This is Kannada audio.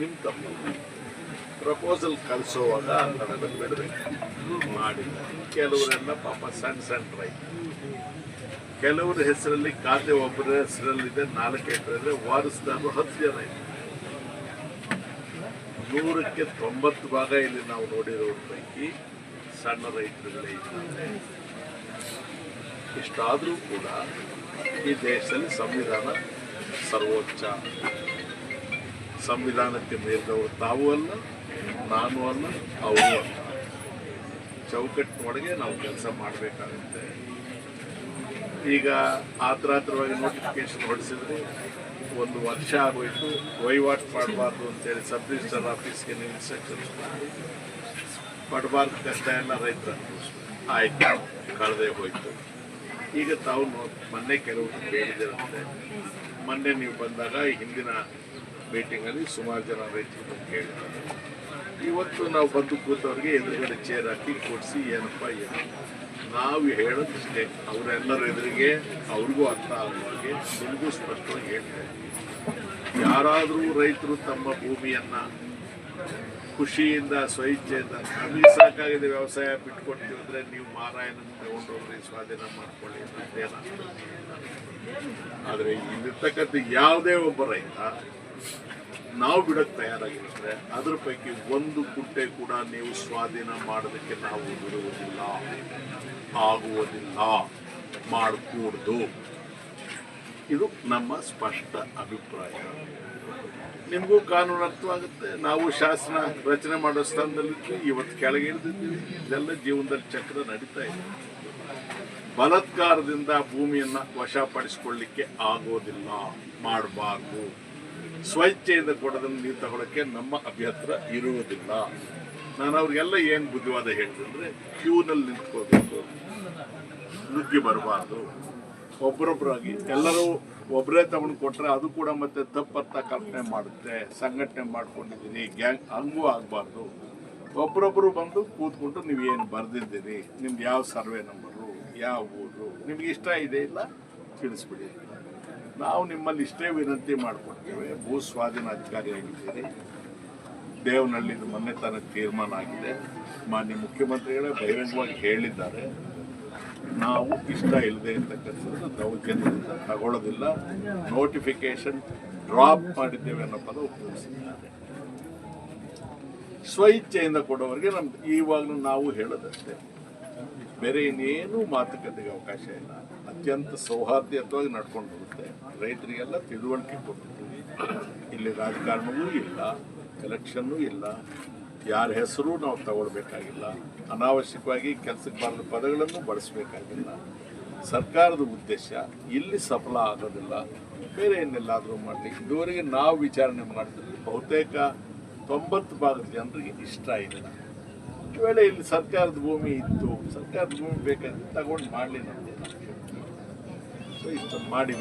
ನಿಮ್ಮ ತಮ್ಮ ಪ್ರಪೋಸಲ್ ಕಳಿಸೋವಾಗ ನನಗೆ ಬಿಡಬೇಕು ಮಾಡಿ ಕೆಲವರೆಲ್ಲ ಪಾಪ ಸಣ್ಣ ಸಣ್ಣ ರೈತರು. ಕೆಲವರ ಹೆಸರಲ್ಲಿ ಖಾತೆ, ಒಬ್ಬರ ಹೆಸರಲ್ಲಿದೆ, ನಾಲ್ಕು ಎಕರೆ ವಾರಸ್ದಾರರು ಹತ್ತು ಜನ ಇದೆ ನೂರಕ್ಕೆ ತೊಂಬತ್ತು ಭಾಗ ಇಲ್ಲಿ ನಾವು ನೋಡಿರೋರ ಪೈಕಿ ಸಣ್ಣ ರೈತರುಗಳೇ ಇದ್ದಾರೆ. ಇಷ್ಟಾದರೂ ಕೂಡ ಈ ದೇಶದಲ್ಲಿ ಸಂವಿಧಾನ ಸರ್ವೋಚ್ಚ. ಸಂವಿಧಾನಕ್ಕೆ ಮೇಲ್ದವರು ತಾವು ಅಲ್ಲ, ನಾನು ಅಲ್ಲ, ಅವರು ಅಲ್ಲ. ಚೌಕಟ್ಟಿನೊಳಗೆ ನಾವು ಕೆಲಸ ಮಾಡಬೇಕಾಗುತ್ತೆ. ಈಗ ಆತ್ರಾತ್ರವಾಗಿ ನೋಟಿಫಿಕೇಶನ್ ಹೊಡಿಸಿದ್ರೆ ಒಂದು ವರ್ಷ ಆಗೋಯ್ತು ವಹಿವಾಟು ಮಾಡಬಾರ್ದು ಅಂತೇಳಿ ಸಬ್ ರಿಜಿಸ್ಟರ್ ಆಫೀಸ್ಗೆ ನೀವು ಇನ್ಸ್ಟ್ರಕ್ಷನ್ಸ್ ಮಾಡಿ ಪಡಬಾರ್ದು ಕಷ್ಟ ಎಲ್ಲ ರೈತರ ಆಯ್ತು, ಕಳೆದೇ ಹೋಯ್ತು. ಈಗ ತಾವು ಮೊನ್ನೆ ಕೆಲವು ಕೇಳಿದಿರಂತೆ ಮೊನ್ನೆ ನೀವು ಬಂದಾಗ ಹಿಂದಿನ ಮೀಟಿಂಗಲ್ಲಿ ಸುಮಾರು ಜನ ರೈತರು ಕೇಳಿದ್ದಾರೆ ಇವತ್ತು ನಾವು ಬಂದು ಕೂತವ್ರಿಗೆ ಎದುರುಗಡೆ ಚೇರ್ ಹಾಕಿ ಕೊಡಿಸಿ, ಏನಪ್ಪ ಏನು ನಾವು ಹೇಳೋದಿಷ್ಟೇ, ಅವರೆಲ್ಲರ ಎದುರಿಗೆ, ಅವ್ರಿಗೂ ಅರ್ಥ ಆಗುವ ಹಾಗೆ ನಿಮಗೂ ಸ್ಪಷ್ಟವಾಗಿ ಹೇಳ್ತಾ ಯಾರಾದರೂ ರೈತರು ತಮ್ಮ ಭೂಮಿಯನ್ನು ಖುಷಿಯಿಂದ, ಸ್ವಇಚ್ಛೆಯಿಂದ, ನಮಗೆ ಸಾಕಾಗಿದೆ ವ್ಯವಸಾಯ ಬಿಟ್ಕೊಡ್ತೀವಿ ಅಂದರೆ ನೀವು ಮಾರಾಯನ ತಗೊಂಡೋಗ್ರಿ ಸ್ವಾಧೀನ ಮಾಡ್ಕೊಳ್ಳಿ ಅಂತೇನ ಆದರೆ ಇಲ್ಲಿರ್ತಕ್ಕಂಥ ಯಾವುದೇ ಒಬ್ಬ ರೈತ ನಾವು ಬಿಡಕ್ಕೆ ತಯಾರಾಗಿರ್ತಾರೆ. ಅದ್ರ ಪೈಕಿ ಒಂದು ಗುಡ್ಡೆ ಕೂಡ ನೀವು ಸ್ವಾಧೀನ ಮಾಡೋದಕ್ಕೆ ನಾವು ಬಿಡುವುದಿಲ್ಲ. ಆಗುವುದಿಲ್ಲ. ಮಾಡಕೂಡ್ದು. ಇದು ನಮ್ಮ ಸ್ಪಷ್ಟ ಅಭಿಪ್ರಾಯ. ನಿಮಗೂ ಕಾನೂನು ಅರ್ಥವಾಗುತ್ತೆ. ನಾವು ಶಾಸನ ರಚನೆ ಮಾಡೋ ಸ್ಥಾನದಲ್ಲಿದ್ದು ಇವತ್ತು ಕೆಳಗೆ ಇಳಿದಿದ್ದೀವಿ. ಇದೆಲ್ಲ ಜೀವನದಲ್ಲಿ ಚಕ್ರ ನಡೀತಾ ಇದೆ. ಬಲತ್ಕಾರದಿಂದ ಭೂಮಿಯನ್ನು ವಶಪಡಿಸಿಕೊಳ್ಳಿಕ್ಕೆ ಆಗೋದಿಲ್ಲ. ಮಾಡಬಾರ್ದು. ಸ್ವಇಚ್ಛೆಯಿಂದ ಕೊಡೋದನ್ನು ನೀವು ತಗೊಳಕ್ಕೆ ನಮ್ಮ ಅಭ್ಯಂತರ ಇರುವುದಿಲ್ಲ. ನಾನು ಅವ್ರಿಗೆಲ್ಲ ಏನು ಬುದ್ಧಿವಾದ ಹೇಳ್ತೀನಿ ಕ್ಯೂನಲ್ಲಿ ನಿಂತ್ಕೋಬೇಕು. ನುಗ್ಗಿ ಬರಬಾರ್ದು. ಒಬ್ಬರೊಬ್ಬರಾಗಿ ಎಲ್ಲರೂ ಒಬ್ಬರೇ ತಗೊಂಡು ಕೊಟ್ಟರೆ ಅದು ಕೂಡ ಮತ್ತೆ ತಪ್ಪರ್ಥ ಕಲ್ಪನೆ ಮಾಡುತ್ತೆ. ಸಂಘಟನೆ ಮಾಡ್ಕೊಂಡಿದ್ದೀನಿ, ಗ್ಯಾಂಗ್ ಹಂಗೂ ಆಗಬಾರ್ದು. ಒಬ್ಬರೊಬ್ಬರು ಬಂದು ಕೂತ್ಕೊಂಡು ಏನು ಬರೆದಿದ್ದೀರಿ? ನಿಮ್ದು ಯಾವ ಸರ್ವೆ ನಂಬರು? ಯಾವ ಊರು? ನಿಮ್ಗೆ ಇಷ್ಟ ಇದೆ ಇಲ್ಲ? ತಿಳಿಸ್ಬಿಡಿ. ನಾವು ನಿಮ್ಮಲ್ಲಿ ಇಷ್ಟೇ ವಿನಂತಿ ಮಾಡಿಕೊಡ್ತೇವೆ. ಭೂ ಸ್ವಾಧೀನ ಅಧಿಕಾರಿಯಾಗಿದ್ದೀರಿ ದೇವನಹಳ್ಳಿ ಮೊನ್ನೆ ತನಕ ತೀರ್ಮಾನ ಆಗಿದೆ. ಮಾನ್ಯ ಮುಖ್ಯಮಂತ್ರಿಗಳೇ ಬಹಿರಂಗವಾಗಿ ಹೇಳಿದ್ದಾರೆ. ನಾವು ಇಷ್ಟ ಇಲ್ಲದೆ ಇರ್ತಕ್ಕಂಥದ್ದು ದೌರ್ಜನ್ಯದಿಂದ ತಗೊಳ್ಳೋದಿಲ್ಲ. ನೋಟಿಫಿಕೇಶನ್ ಡ್ರಾಪ್ ಮಾಡಿದ್ದೇವೆ ಅನ್ನೋ ಪದ ಉಪಯೋಗಿಸಿದ್ದಾರೆ. ಸ್ವಇಚ್ಛೆಯಿಂದ ಕೊಡೋವರಿಗೆ ನಮ್ದು ಈವಾಗಲೂ ನಾವು ಹೇಳೋದಷ್ಟೇ. ಬೇರೆ ಇನ್ನೇನು ಮಾತುಕತೆಗೆ ಅವಕಾಶ ಇಲ್ಲ. ಅತ್ಯಂತ ಸೌಹಾರ್ದಯುತವಾಗಿ ನಡ್ಕೊಂಡು ಹೋಗುತ್ತೆ. ರೈತರಿಗೆಲ್ಲ ತಿಳುವಳಿಕೆ ಕೊಟ್ಟಿದ್ದೀವಿ ಇಲ್ಲಿ ರಾಜಕಾರಣವೂ ಇಲ್ಲ ಎಲೆಕ್ಷನ್ನೂ ಇಲ್ಲ. ಯಾರ ಹೆಸರು ನಾವು ತಗೊಳ್ಬೇಕಾಗಿಲ್ಲ. ಅನಾವಶ್ಯಕವಾಗಿ ಕೆಲಸಕ್ಕೆ ಬಾರದ ಪದಗಳನ್ನು ಬಳಸಬೇಕಾಗಿಲ್ಲ. ಸರ್ಕಾರದ ಉದ್ದೇಶ, ಇಲ್ಲಿ ಸಫಲ ಆಗೋದಿಲ್ಲ. ಬೇರೆ ಏನೆಲ್ಲಾದರೂ ಮಾಡಲಿ. ಇದುವರೆಗೆ ನಾವು ವಿಚಾರಣೆ ಮಾಡಿದ್ರೆ ಬಹುತೇಕ ತೊಂಬತ್ತು ಭಾಗದ ಜನರಿಗೆ ಇಷ್ಟ ಇಲ್ಲ. ಒಂದು ವೇಳೆ ಇಲ್ಲಿ ಸರ್ಕಾರದ ಭೂಮಿ ಇತ್ತು, ಸರ್ಕಾರದ ಭೂಮಿ ಬೇಕಾದ್ರೆ ತಗೊಂಡು ಮಾಡಲಿ ನಮ್ದು ಸೊ ಇಷ್ಟು ಮಾಡಿ